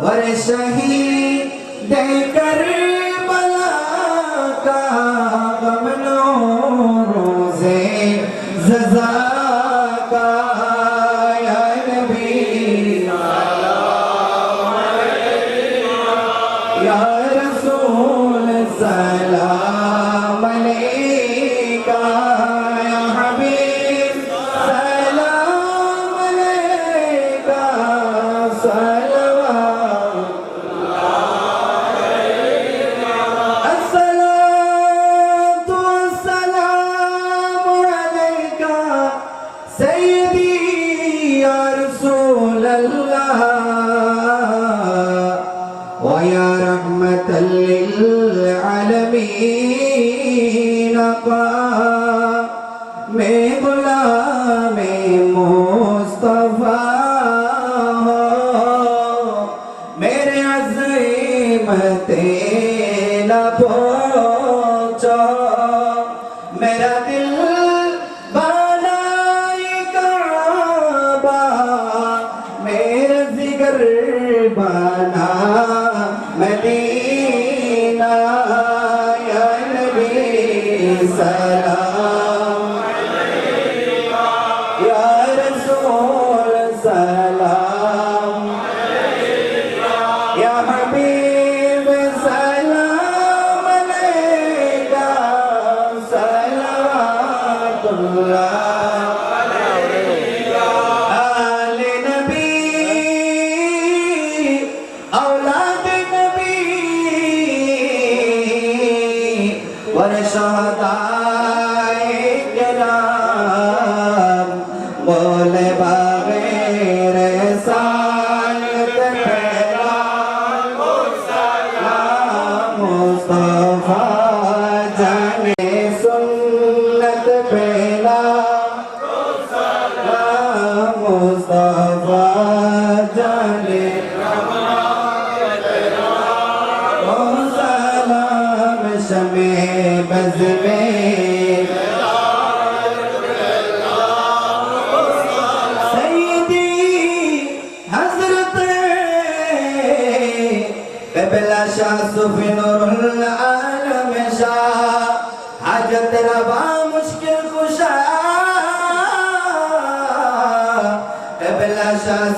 اور شہید دے بلا کا غم نو روزے ززا کا یا نبی یا رسول صلاح মুস্তাফা মে গোলামে মুস্তাফা, মেরে আজমতে না পৌঁছ, মেরা দিল বানাই কাবা, মেরা জিগর বানা, মদিনা sala. और सदाए कराम बोले बाबे रे सा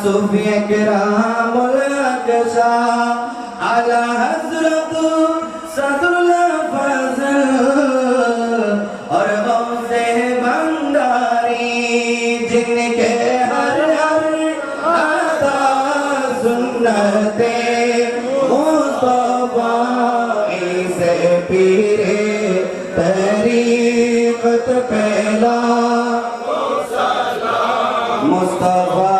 صفی اکرام الکشا اعلی حضرت سنتے مصطفیٰ سے پیرے طریقت پہلا مصطفیٰ